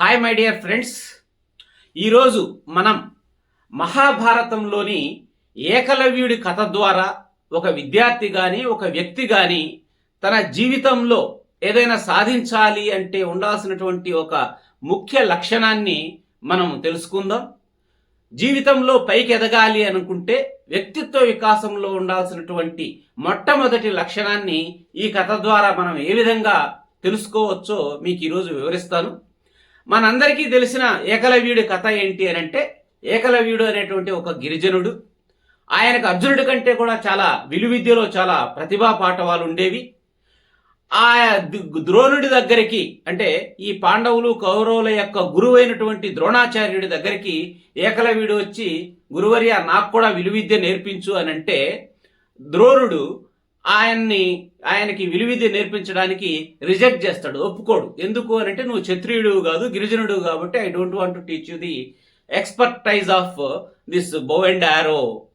Hi my dear friends ఈరోజు మనం మహాభారతంలోని ఏకలవ్యుడి కథ ద్వారా ఒక విద్యార్థి కానీ ఒక వ్యక్తి కానీ తన జీవితంలో ఏదైనా సాధించాలి అంటే ఉండాల్సినటువంటి ఒక ముఖ్య లక్షణాన్ని మనం తెలుసుకుందాం. జీవితంలో పైకి ఎదగాలి అనుకుంటే వ్యక్తిత్వ వికాసంలో ఉండాల్సినటువంటి మొట్టమొదటి లక్షణాన్ని ఈ కథ ద్వారా మనం ఏ విధంగా తెలుసుకోవచ్చో మీకు ఈరోజు వివరిస్తాను. మనందరికీ తెలిసిన ఏకలవ్యుడి కథ ఏంటి అని అంటే ఏకలవ్యుడు అనేటువంటి ఒక గిరిజనుడు. ఆయనకు అర్జునుడి కంటే కూడా చాలా విలువిద్యలో చాలా ప్రతిభా పాఠవాలు ఉండేవి. ఆ ద్రోణుడి దగ్గరికి అంటే ఈ పాండవులు కౌరవుల యొక్క గురువైనటువంటి ద్రోణాచార్యుడి దగ్గరికి ఏకలవ్యుడు వచ్చి గురువర్య నాకు కూడా విలువిద్య నేర్పించు అని అంటే ద్రోణుడు ఆయన్ని ఆయనకి విలువిద్య నేర్పించడానికి రిజెక్ట్ చేస్తాడు. ఒప్పుకోడు. ఎందుకు అని అంటే నువ్వు క్షత్రియుడు కాదు గిరిజనుడు కాబట్టి I don't want to teach you the expertise of this bow and arrow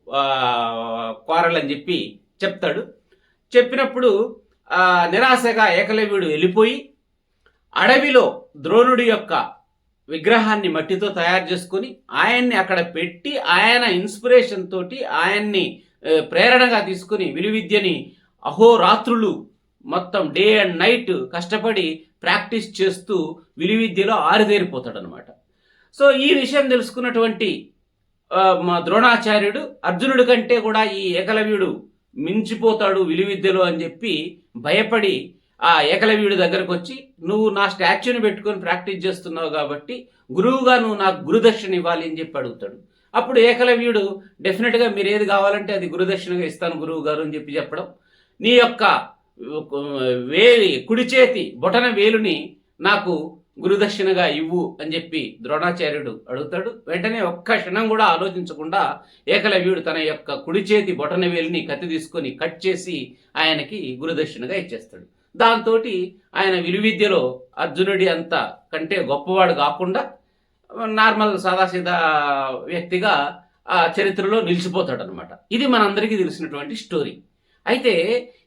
quarrel అని చెప్పి చెప్తాడు. చెప్పినప్పుడు నిరాశగా ఏకలవ్యుడు వెళ్ళిపోయి అడవిలో ద్రోణుడి యొక్క విగ్రహాన్ని మట్టితో తయారు చేసుకొని ఆయన్ని అక్కడ పెట్టి ఆయన ఇన్స్పిరేషన్ తోటి ఆయన్ని ప్రేరణగా తీసుకుని విలువిద్యని అహోరాత్రులు మొత్తం డే అండ్ నైట్ కష్టపడి ప్రాక్టీస్ చేస్తూ విలువిద్యలో ఆరిదేరిపోతాడనమాట సో ఈ విషయం తెలుసుకున్నటువంటి మా ద్రోణాచార్యుడు అర్జునుడి కంటే కూడా ఈ ఏకలవ్యుడు మించిపోతాడు విలువిద్యలో అని చెప్పి భయపడి ఆ ఏకలవ్యుడి దగ్గరకు వచ్చి నువ్వు నా స్టాచ్యూని పెట్టుకొని ప్రాక్టీస్ చేస్తున్నావు కాబట్టి గురువుగా నువ్వు నాకు గురుదక్షిణ ఇవ్వాలి అని చెప్పి అడుగుతాడు. అప్పుడు ఏకలవ్యుడు డెఫినెట్గా మీరు ఏది కావాలంటే అది గురుదక్షిణగా ఇస్తాను గురువు గారు అని చెప్పి చెప్పడం. నీ యొక్క వేలి కుడి చేతి బొటన వేలుని నాకు గురుదక్షిణగా ఇవ్వు అని చెప్పి ద్రోణాచార్యుడు అడుగుతాడు. వెంటనే ఒక్క క్షణం కూడా ఆలోచించకుండా ఏకలవ్యుడు తన యొక్క కుడి చేతి బొటన వేలిని కత్తి తీసుకొని కట్ చేసి ఆయనకి గురుదక్షిణగా ఇచ్చేస్తాడు. దాంతో ఆయన విలువిద్యలో అర్జునుడి అంత కంటే గొప్పవాడు కాకుండా నార్మల్ సాదాసీదా వ్యక్తిగా ఆ చరిత్రలో నిలిచిపోతాడనమాట. ఇది మనందరికీ తెలిసినటువంటి స్టోరీ. అయితే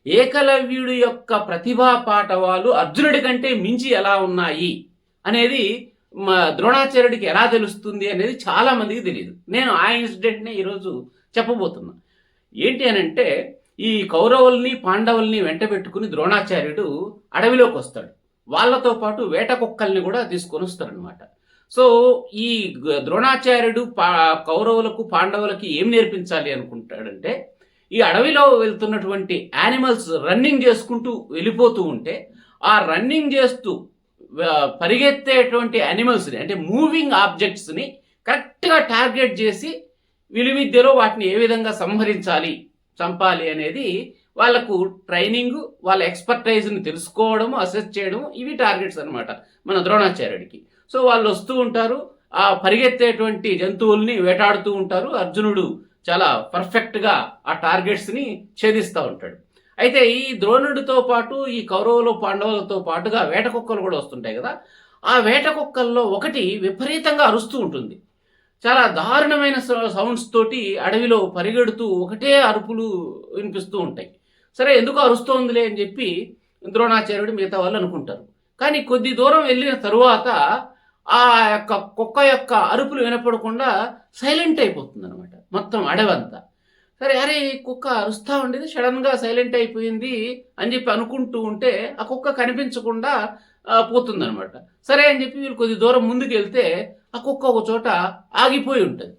ఏకలవ్యుడి యొక్క ప్రతిభా పాఠవాలు అర్జునుడి కంటే మించి ఎలా ఉన్నాయి అనేది మా ద్రోణాచార్యుడికి ఎలా తెలుస్తుంది అనేది చాలా మందికి తెలియదు నేను ఆ ఇన్సిడెంట్నే ఈరోజు చెప్పబోతున్నా. ఏంటి అని అంటే ఈ కౌరవుల్ని పాండవుల్ని వెంట పెట్టుకుని ద్రోణాచార్యుడు అడవిలోకి వస్తాడు. వాళ్ళతో పాటు వేట కుక్కల్ని కూడా తీసుకొని వస్తారనమాట. సో ఈ ద్రోణాచార్యుడు పా కౌరవులకు పాండవులకి ఏం నేర్పించాలి అనుకుంటాడంటే ఈ అడవిలో వెళ్తున్నటువంటి యానిమల్స్ రన్నింగ్ చేసుకుంటూ వెళ్ళిపోతూ ఉంటే ఆ రన్నింగ్ చేస్తూ పరిగెత్తేటువంటి యానిమల్స్ని అంటే మూవింగ్ ఆబ్జెక్ట్స్ని కరెక్ట్గా టార్గెట్ చేసి విలువిద్యలో వాటిని ఏ విధంగా సంహరించాలి చంపాలి అనేది వాళ్ళకు ట్రైనింగ్ వాళ్ళ ఎక్స్పర్టైజ్ని తెలుసుకోవడము అసెస్ చేయడం ఇవి టార్గెట్స్ అన్నమాట మన ద్రోణాచార్యుడికి. సో వాళ్ళు వస్తూ ఉంటారు. ఆ పరిగెత్తేటువంటి జంతువుల్ని వేటాడుతూ ఉంటారు. అర్జునుడు చాలా పర్ఫెక్ట్గా ఆ టార్గెట్స్ని ఛేదిస్తూ ఉంటాడు. అయితే ఈ ద్రోణుడితో పాటు ఈ కౌరవులు పాండవులతో పాటుగా వేట కుక్కలు కూడా వస్తుంటాయి కదా. ఆ వేట కుక్కల్లో ఒకటి విపరీతంగా అరుస్తూ ఉంటుంది. చాలా దారుణమైన సౌ- సౌండ్స్ తోటి అడవిలో పరిగెడుతూ ఒకటే అరుపులు వినిపిస్తూ ఉంటాయి. సరే ఎందుకు అరుస్తోందిలే అని చెప్పి ద్రోణాచార్యుడు మిగతా వాళ్ళు అనుకుంటారు. కానీ కొద్ది దూరం వెళ్ళిన తరువాత ఆ యొక్క కుక్క యొక్క అరుపులు వినపడకుండా సైలెంట్ అయిపోతుంది అనమాట మొత్తం అడవంతా. సరే అరే ఈ కుక్క అరుస్తూ ఉండేది సడన్గా సైలెంట్ అయిపోయింది అని చెప్పి అనుకుంటూ ఉంటే ఆ కుక్క కనిపించకుండా పోతుందనమాట సరే అని చెప్పి వీళ్ళు కొద్ది దూరం ముందుకు వెళ్తే ఆ కుక్క ఒక చోట ఆగిపోయి ఉంటుంది.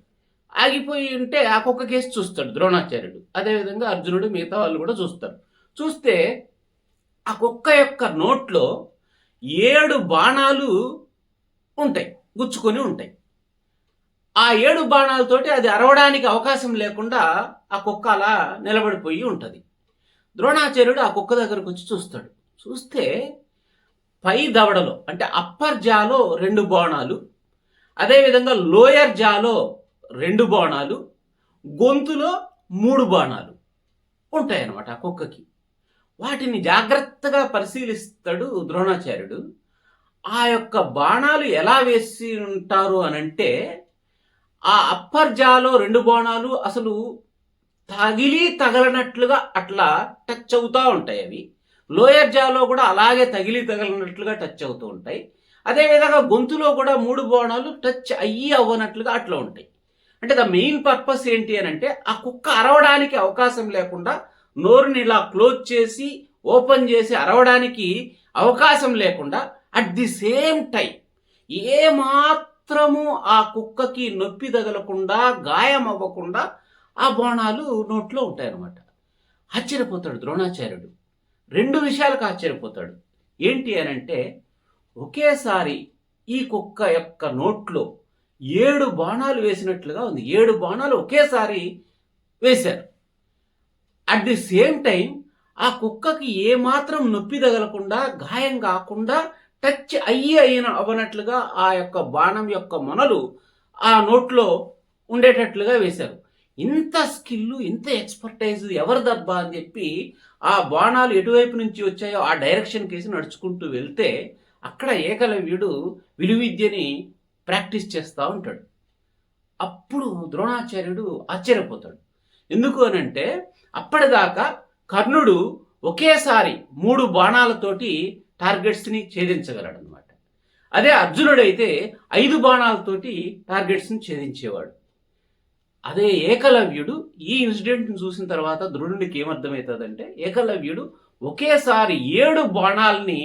ఆగిపోయి ఉంటే ఆ కుక్క కేసు చూస్తాడు ద్రోణాచార్యుడు. అదేవిధంగా అర్జునుడు మిగతా వాళ్ళు కూడా చూస్తారు. చూస్తే ఆ కుక్క యొక్క నోట్లో ఏడు బాణాలు ఉంటాయి గుచ్చుకొని ఉంటాయి. ఆ ఏడు బాణాలతోటి అది అరవడానికి అవకాశం లేకుండా ఆ కుక్క అలా నిలబడిపోయి ఉంటుంది. ద్రోణాచార్యుడు ఆ కుక్క దగ్గరకు వచ్చి చూస్తాడు. చూస్తే పై దవడలో అంటే అప్పర్ జాలో రెండు బాణాలు అదేవిధంగా లోయర్ జాలో రెండు బాణాలు గొంతులో మూడు బాణాలు ఉంటాయన్నమాట ఆ కుక్కకి. వాటిని జాగ్రత్తగా పరిశీలిస్తాడు ద్రోణాచార్యుడు. ఆ యొక్క బాణాలు ఎలా వేసి ఉంటారు అనంటే ఆ అప్పర్ జాలో రెండు బాణాలు అసలు తగిలి తగలనట్లుగా అట్లా టచ్ అవుతూ ఉంటాయి అవి. లోయర్ జాలో కూడా అలాగే తగిలి తగలనట్లుగా టచ్ అవుతూ ఉంటాయి. అదేవిధంగా గొంతులో కూడా మూడు బాణాలు టచ్ అయ్యి అవ్వనట్లుగా అట్లా ఉంటాయి. అంటే ద మెయిన్ పర్పస్ ఏంటి అని అంటే ఆ కుక్క అరవడానికి అవకాశం లేకుండా నోరుని ఇలా క్లోజ్ చేసి ఓపెన్ చేసి అరవడానికి అవకాశం లేకుండా అట్ ది సేమ్ టైం ఏ మాత్రము ఆ కుక్కకి నొప్పి తగలకుండా గాయం అవ్వకుండా ఆ బాణాలు నోట్లో ఉంటాయన్నమాట. ఆశ్చర్యపోతాడు ద్రోణాచార్యుడు. రెండు విషయాలకు ఆశ్చర్యపోతాడు. ఏంటి అని అంటే ఒకేసారి ఈ కుక్క యొక్క నోట్లో ఏడు బాణాలు వేసినట్లుగా ఉంది. ఏడు బాణాలు ఒకేసారి వేశారు. అట్ ది సేమ్ టైం ఆ కుక్కకి ఏమాత్రం నొప్పి తగలకుండా గాయం కాకుండా టచ్ అయ్యి అయిన అవ్వనట్లుగా ఆ యొక్క బాణం యొక్క మొనలు ఆ నోట్లో ఉండేటట్లుగా వేశారు. ఇంత స్కిల్ ఇంత ఎక్స్పర్టైజ్ ఎవరి దెబ్బ అని చెప్పి ఆ బాణాలు ఎటువైపు నుంచి వచ్చాయో ఆ డైరెక్షన్ కేసి నడుచుకుంటూ వెళ్తే అక్కడ ఏకలవ్యుడు విలువిద్యని ప్రాక్టీస్ చేస్తూ ఉంటాడు. అప్పుడు ద్రోణాచార్యుడు ఆశ్చర్యపోతాడు. ఎందుకు అనంటే అప్పటిదాకా కర్ణుడు ఒకేసారి మూడు బాణాలతోటి టార్గెట్స్ని ఛేదించగలడు అనమాట అదే అర్జునుడైతే ఐదు బాణాలతోటి టార్గెట్స్ని ఛేదించేవాడు. అదే ఏకలవ్యుడు ఈ ఇన్సిడెంట్ని చూసిన తర్వాత ద్రోణుడికి ఏమర్థమవుతుందంటే ఏకలవ్యుడు ఒకేసారి ఏడు బాణాలని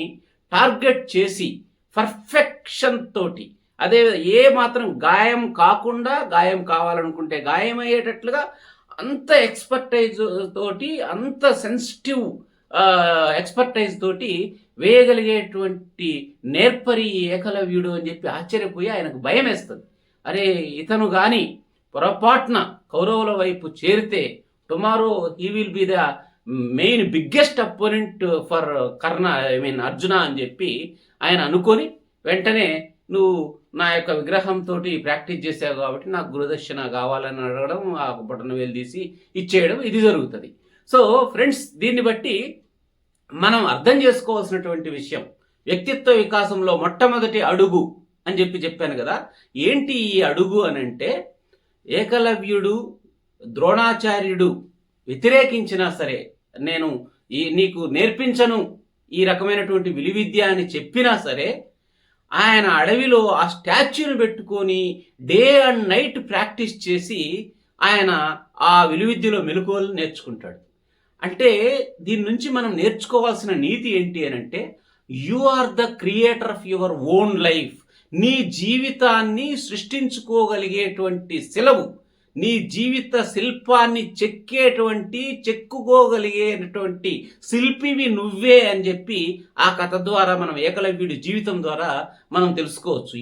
టార్గెట్ చేసి పర్ఫెక్షన్ తోటి అదే ఏ మాత్రం గాయం కాకుండా గాయం కావాలనుకుంటే గాయం అయ్యేటట్లుగా అంత ఎక్స్పర్టైజ్ తోటి అంత సెన్సిటివ్ ఎక్స్పర్టైజ్ తోటి వేయగలిగేటువంటి నేర్పరి ఏకలవ్యుడు అని చెప్పి ఆశ్చర్యపోయి ఆయనకు భయం వేస్తుంది అరే ఇతను కానీ పొరపాటున కౌరవుల వైపు చేరితే tomorrow he will be the main biggest opponent for Karna I mean Arjuna అని చెప్పి ఆయన అనుకొని వెంటనే నువ్వు నా యొక్క విగ్రహంతో ప్రాక్టీస్ చేసావు కాబట్టి నాకు గురుదక్షిణ కావాలని అడగడం ఆ బటన్ వేలు తీసి ఇచ్చేయడం ఇది జరుగుతుంది. సో ఫ్రెండ్స్ దీన్ని బట్టి మనం అర్థం చేసుకోవాల్సినటువంటి విషయం వ్యక్తిత్వ వికాసంలో మొట్టమొదటి అడుగు అని చెప్పి చెప్పాను కదా. ఏంటి ఈ అడుగు అని అంటే ఏకలవ్యుడు ద్రోణాచార్యుడు వ్యతిరేకించినా సరే నేను ఈ నీకు నేర్పించను ఈ రకమైనటువంటి విలువిద్య అని చెప్పినా సరే ఆయన అడవిలో ఆ స్టాచ్యూని పెట్టుకొని డే అండ్ నైట్ ప్రాక్టీస్ చేసి ఆయన ఆ విలువిద్యలో మెలకువలు నేర్చుకుంటాడు. అంటే దీని నుంచి మనం నేర్చుకోవాల్సిన నీతి ఏంటి అని అంటే you are the creator of your own life నీ జీవితాన్ని సృష్టించుకోగలిగేటువంటి సెలవు నీ జీవిత శిల్పాన్ని చెక్కేటువంటి చెక్కుకోగలిగేటువంటి శిల్పివి నువ్వే అని చెప్పి ఆ కథ ద్వారా మనం ఏకలవ్యుడి జీవితం ద్వారా మనం తెలుసుకోవచ్చు.